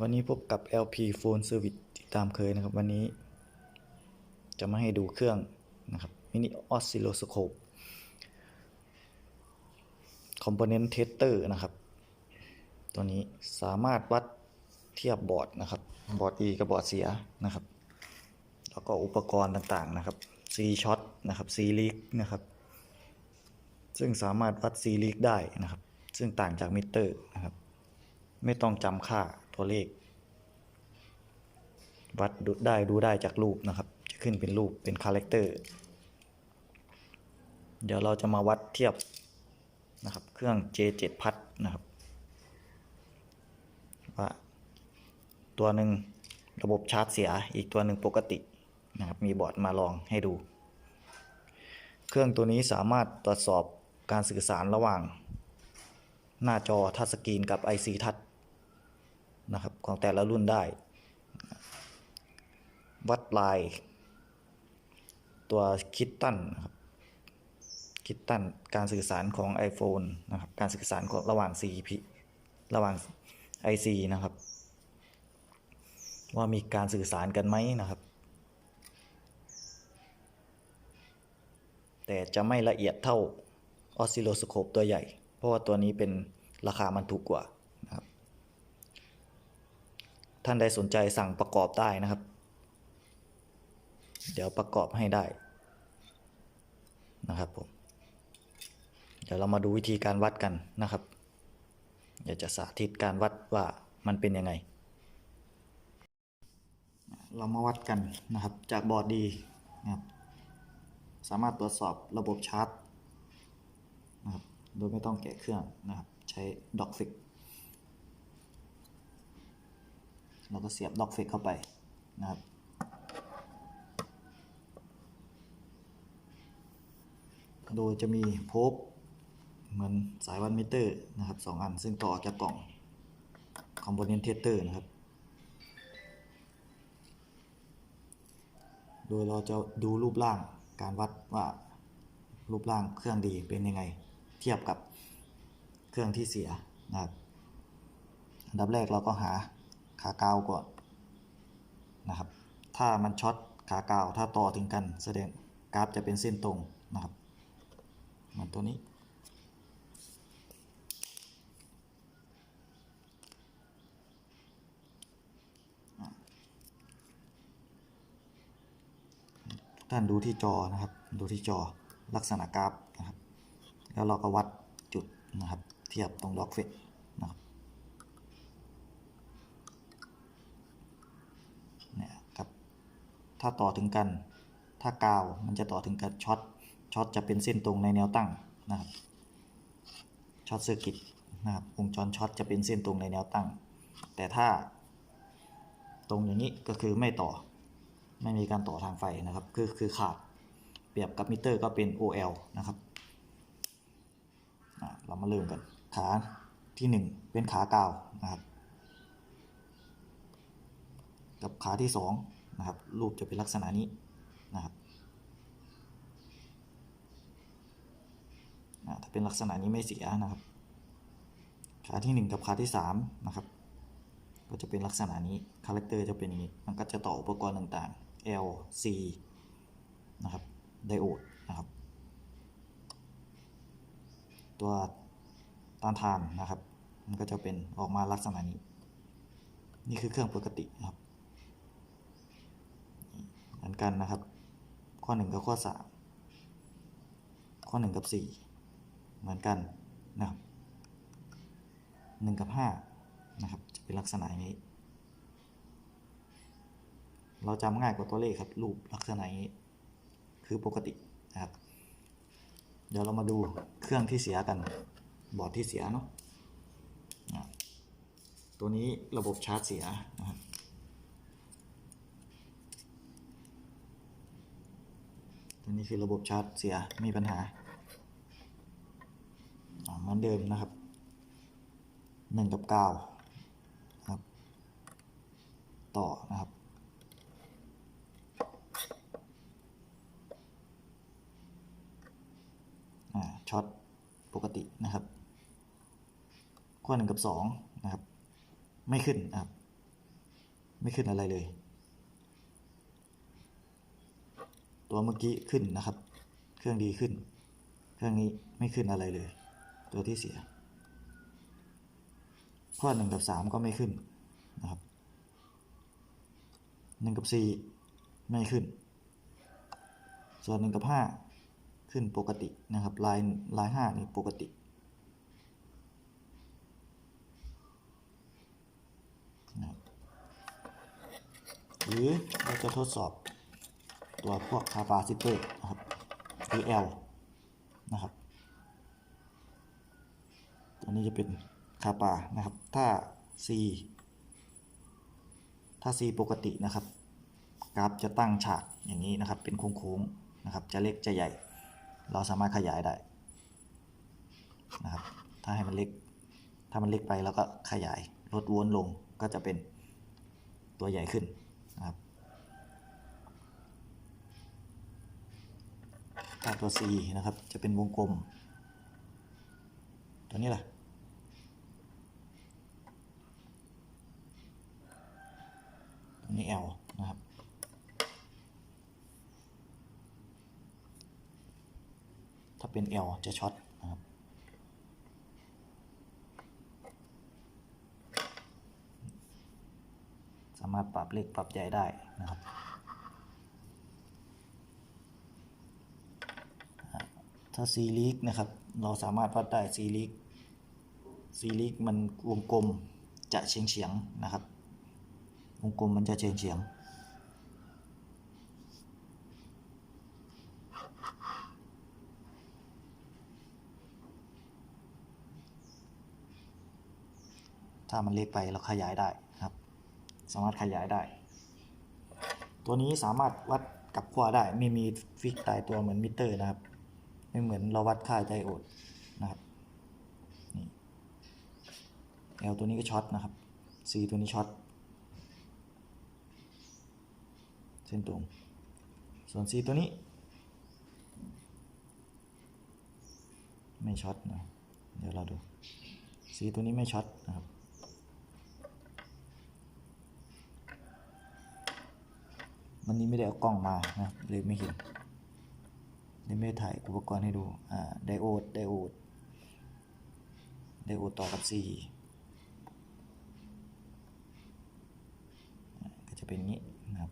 วันนี้พบกับ LP Phone Service ตามเคยนะครับ วันนี้ จะมาให้ดูเครื่องนะครับ Mini Oscilloscope Component Tester นะครับ ตัวนี้สามารถวัดเทียบบอร์ดนะครับ บอร์ดดีกับบอร์ดเสียนะครับ แล้วก็อุปกรณ์ต่างๆนะครับ C shot นะครับ C leak นะครับ ซึ่งสามารถวัด C leak ได้นะครับ ซึ่งต่างจากมิเตอร์นะครับ ไม่ต้องจำค่า ตัวเลข วัดดูได้ดูได้จากรูปนะครับ จะขึ้นเป็นรูปเป็นคาแรคเตอร์ เดี๋ยวเราจะมาวัดเทียบนะครับ เครื่อง J7 พัดนะครับ ว่าตัวหนึ่งระบบชาร์จเสียอีกตัวหนึ่งปกตินะครับ มีบอร์ดมาลองให้ดู เครื่องตัวนี้สามารถตรวจสอบการสื่อสารระหว่าง หน้าจอทัชสกรีนกับ IC ทัช นะครับของแต่ละรุ่นได้ วัดลาย ตัวคิดตันนะครับคิดตันการสื่อสารของ iPhone นะครับการสื่อสารระหว่าง CP ระหว่าง IC นะครับ ว่ามีการสื่อสารกันไหมนะครับ แต่จะไม่ละเอียดเท่าออสซิโลสโคปตัวใหญ่ เพราะว่าตัวนี้เป็นราคามันถูกกว่า ท่านใดสนใจสั่งประกอบได้นะครับ เดี๋ยวประกอบให้ได้นะครับผมเดี๋ยวเรามาดูวิธีการวัดกันนะครับ เดี๋ยวจะสาธิตการวัดว่ามันเป็นยังไง เรามาวัดกันนะครับจากบอร์ดดีนะครับสามารถตรวจสอบระบบชาร์จนะครับโดยไม่ต้องแกะเครื่องนะครับ ใช้ด็อกฟิก เราก็เสียบด็อกเฟกเข้าไปนะครับโดยจะมีโพบเหมือนสายวัดมิเตอร์นะครับสองอัน ซึ่งต่อออกจากกล่องคอมโพเนนต์เทสเตอร์นะครับ โดยเราจะดูรูปร่างการวัดว่ารูปร่างเครื่องดีเป็นยังไง เทียบกับเครื่องที่เสียนะครับอันดับแรกเราก็หา ขากาวก่อนนะครับ ถ้ามันช็อตขากาวถ้าต่อถึงกัน แสดงกราฟจะเป็นเส้นตรงนะครับเหมือนตัวนี้ท่านดูที่จอนะครับ ดูที่จอลักษณะกราฟนะครับ แล้วเราก็วัดจุดนะครับ เทียบตรงล็อกเฟสนะครับ เนี่ยครับ ถ้าต่อถึงกัน ถ้ากาวมันจะต่อถึงกันช็อตช็อตจะเป็นเส้นตรงในแนวตั้งนะครับช็อตเซอร์กิตนะครับวงจรช็อตจะเป็นเส้นตรงในแนวตั้ง แต่ถ้า ตรงอย่างนี้ก็คือไม่ต่อไม่มีการต่อทางไฟนะครับ คือคือขาดเปรียบกับมิเตอร์ก็เป็น OL นะครับเรามาเริ่มกันขาที่ 1 เป็นขากาวนะครับ กับขาที่ 2 นะครับ รูปจะเป็นลักษณะนี้นะครับถ้าเป็นลักษณะนี้ไม่เสียนะครับ ขาที่ 1 กับขาที่3นะครับ ก็จะเป็นลักษณะนี้ คาแรคเตอร์จะเป็นอย่างนี้ มันก็จะต่ออุปกรณ์ต่างๆ L C นะครับ ไดโอดนะครับ ตัวต้านทานนะครับ มันก็จะเป็นออกมาลักษณะนี้ นี่คือเครื่องปกตินะครับ มือนกันนะครับ ข้อ 1 กับข้อ 3 ข้อ 1 กับ 4 เหมือนกันนะครับ1 กับ 5 นะครับ จะเป็นลักษณะนี้ เราจำง่ายกว่าตัวเลขครับ รูปลักษณะนี้ คือปกตินะครับ เดี๋ยวเรามาดูเครื่องที่เสียกัน บอร์ดที่เสียเนาะตัวนี้ระบบชาร์จเสียนะครับ ตัวนี้คือระบบชาร์จเสียมีปัญหาเหมือนเดิมนะครับหนึ่งกับเก้าครับ ต่อนะครับอ่าช็อตปกตินะครับข้อหนึ่งกับสองนะครับ ไม่ขึ้นนะครับ ไม่ขึ้นอะไรเลย ตัวเมื่อกี้ขึ้นนะครับ เครื่องดีขึ้น เครื่องนี้ไม่ขึ้นอะไรเลย ตัวที่เสีย ข้อหนึ่งกับสามก็ไม่ขึ้นนะครับหนึ่งกับสี่ไม่ขึ้น ส่วนหนึ่งกับห้าขึ้นปกตินะครับ ลายลายห้านี่ปกติหรือเราจะทดสอบ ตัวพวกคาปาซิเตอร์นะครับหรือ L นะครับ ตัวนี้จะเป็นคาปานะครับ ถ้า C ถ้า C ปกตินะครับ กราฟจะตั้งฉากอย่างนี้นะครับ เป็นโค้งๆนะครับ จะเล็กจะใหญ่ เราสามารถขยายได้นะครับ ถ้าให้มันเล็ก ถ้ามันเล็กไปแล้วก็ขยาย ลดวนลงก็จะเป็นตัวใหญ่ขึ้นนะาตัว C นะครับ จะเป็นวงกลม ตัวนี้แหละตัวนี้ L นะครับ ถ้าเป็น L จะช็อตนะครับสามารถปรับเล็กปรับใหญ่ได้นะครับอ่า ถ้า C ลีกนะครับ เราสามารถวัดได้ C ลีก C ลีกมันวงกลมจะเฉียงเฉียงนะครับ วงกลมมันจะเฉียงเฉียงถ้ามันเล็กไปเราขยายได้ครับ สามารถขยายได้ ตัวนี้สามารถวัดกับขั้วได้ไม่มีฟิกตายตัวเหมือนมิเตอร์นะครับ ไม่เหมือนเราวัดค่าไดโอดนะครับนี่ L ตัวนี้ก็ช็อตนะครับ C ตัวนี้ช็อตเส้นตรง ส่วน C ตัวนี้ ไม่ช็อตนะเดี๋ยวเราดู C ตัวนี้ไม่ช็อตนะครับวันนี้ไม่ได้เอากล้องมานะเลยไม่เห็น เลยไม่ถ่ายอุปกรณ์ให้ดู อ่า ไดโอด ไดโอด ไดโอดต่อกับ C อ่ก็จะเป็นงนี้นะครับ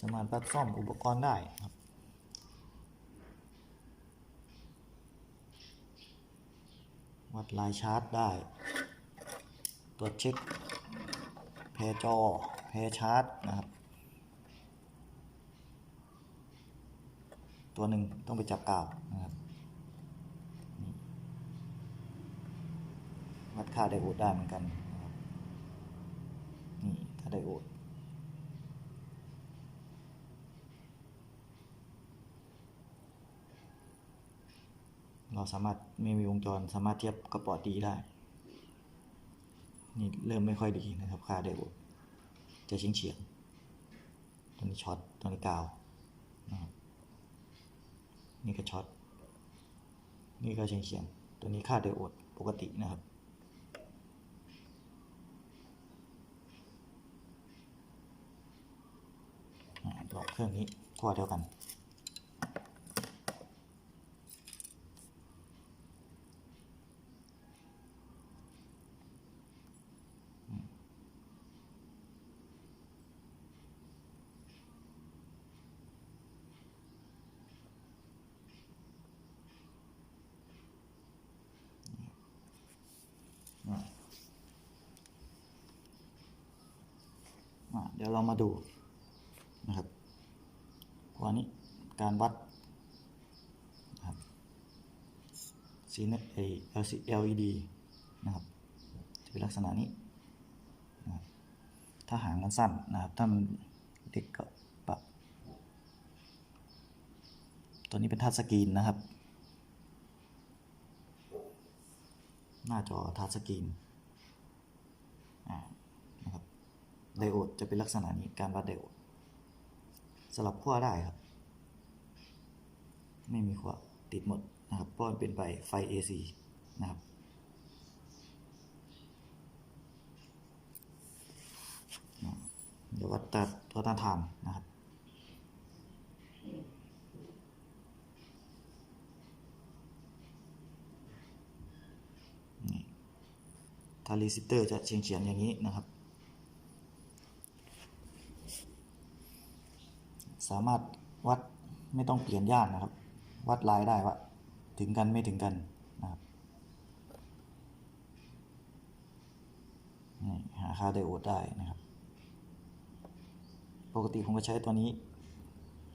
สามารถวัดซ่อมอุปกรณ์ได้ครับ วัดลายชาร์จได้ ตรวจเช็คแพรจอแพรชาร์จนะครับ ตัวหนึ่งต้องไปจับกาวนะครับวัดค่าไดโอดได้เหมือนกันนะครับนี่ค่าไดโอด เราสามารถไม่มีวงจรสามารถเทียบกับปอดดีได้ นี่เริ่มไม่ค่อยดีนะครับค่าไดโอดจะเฉียงเฉียงตัวนี้ช็อตตัวนี้กาวนะครับนี่ก็ช็อตนี่ก็เฉียงเฉียงตัวนี้ค่าไดโอดปกตินะครับอ่อกเครื่องนี้ขั้วเดียวกัน อะอะ เรามาดูนะครับวันนี้การวัดนะครับสีเนไอ LED นะครับจะเป็นลักษณะนี้นะครับถ้าหางมันสั้นนะครับ ถ้ามันเล็กก็ปรับ ตัวนี้เป็นทัชสกรีนนะครับ หน้าจอทัชสกรีนอ่านะครับ ไดโอดจะเป็นลักษณะนี้การวัดไดโอดสลับขั้วได้ครับ ไม่มีขั้วติดหมดนะครับเพราะมันเป็นไฟไฟ AC นะครับเดี๋ยววัดตัดตัวต้านทานนะครับนี่ถ้ารีซิสเตอร์จะเฉียงเฉียงๆอย่างนี้นะครับ สามารถวัดไม่ต้องเปลี่ยนย่านนะครับ วัดลายได้ว่าถึงกันไม่ถึงกันนะครับนี่หาค่าไดโอดได้นะครับ ปกติผมก็ใช้ตัวนี้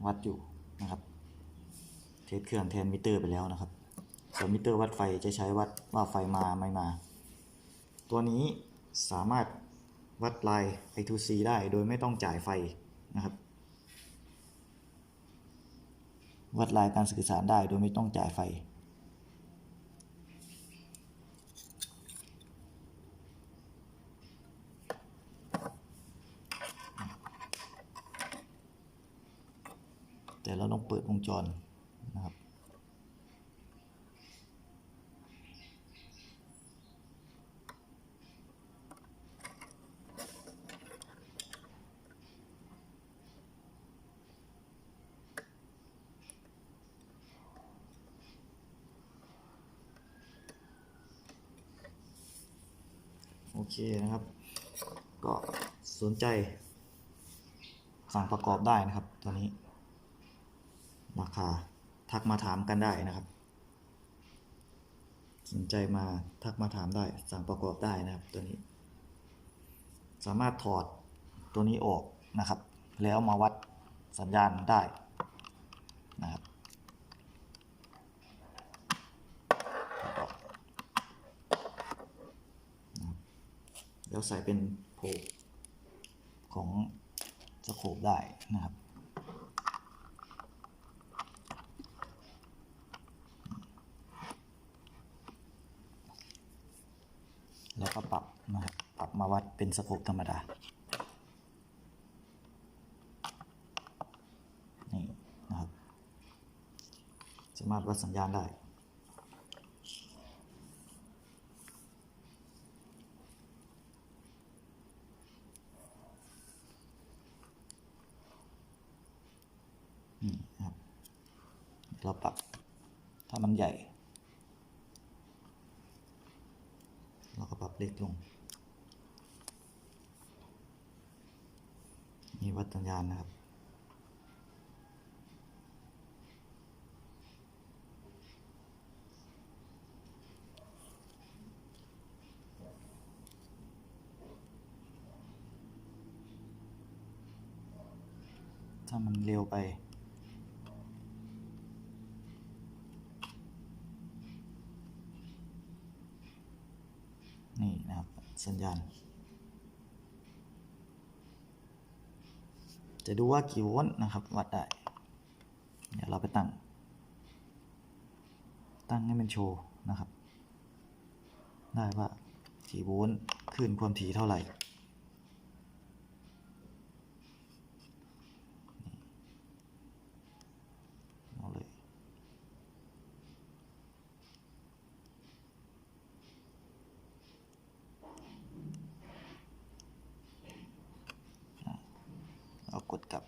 วัดอยู่นะครับเทสเครื่องแทนมิเตอร์ไปแล้วนะครับส่วนมิเตอร์วัดไฟจะใช้วัดว่าไฟมาไม่มา ตัวนี้สามารถวัดลาย I2C ได้โดยไม่ต้องจ่ายไฟนะครับ วัดลายการสื่อสารได้โดยไม่ต้องจ่ายไฟ แต่เราต้องเปิดวงจรนะครับ โอ เคนะครับ ก็สนใจ สั่งประกอบได้นะครับตัวนี้ ราคาทักมาถามกันได้นะครับ สนใจมาทักมาถามได้ สั่งประกอบได้นะครับตัวนี้ สามารถถอดตัวนี้ออกนะครับ แล้วมาวัดสัญญาณได้นะครับถอดออกนะครับ แล้วใส่เป็นโพกของสโคปได้นะครับ แล้วก็ปรับนะครับปรับมาวัดเป็นสโคปธรรมดา นี่นะครับ สามารถวัดสัญญาณได้ นี่นะครับ เราปรับ ถ้ามันใหญ่ เราก็ ปรับเล็กลงมีวัดสัญญาณนะครับ ถ้ามันเร็วไป นี่นะครับ สัญญาณ จะดูว่ากี่โวลต์นะครับ วัดได้ เดี๋ยวเราไปตั้ง ตั้งให้มันโชว์นะครับ ได้ว่ากี่โวลต์ขึ้นความถี่เท่าไหร่ เอาเลย เรากดกลับ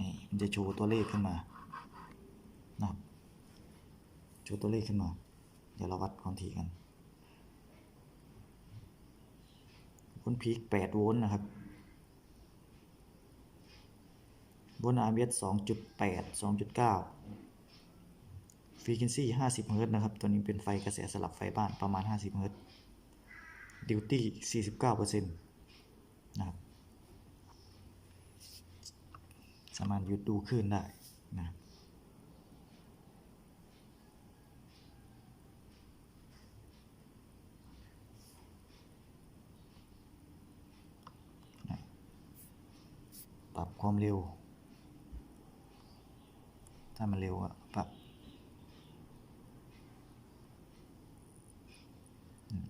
นี่ มันจะโชว์ตัวเลขขึ้นมานะครับโชว์ตัวเลขขึ้นมา เดี๋ยวเราวัดความถี่กันโวลต์พีค8โวลต์นะครับโวลต์อาร์เบส2.8 2.9ฟรีคินซี่50เฮิรตซ์นะครับ ตัวนี้เป็นไฟกระแสสลับไฟบ้านประมาณ50เฮิรตซ์ดิวตี้49%นะครับ สามารถยุดดูคลื่นได้นะปรับความเร็ว ถ้ามันเร็วอะปรับอืม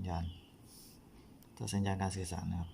ญญาณตัว สัญญาณการสื่อสารนะครับ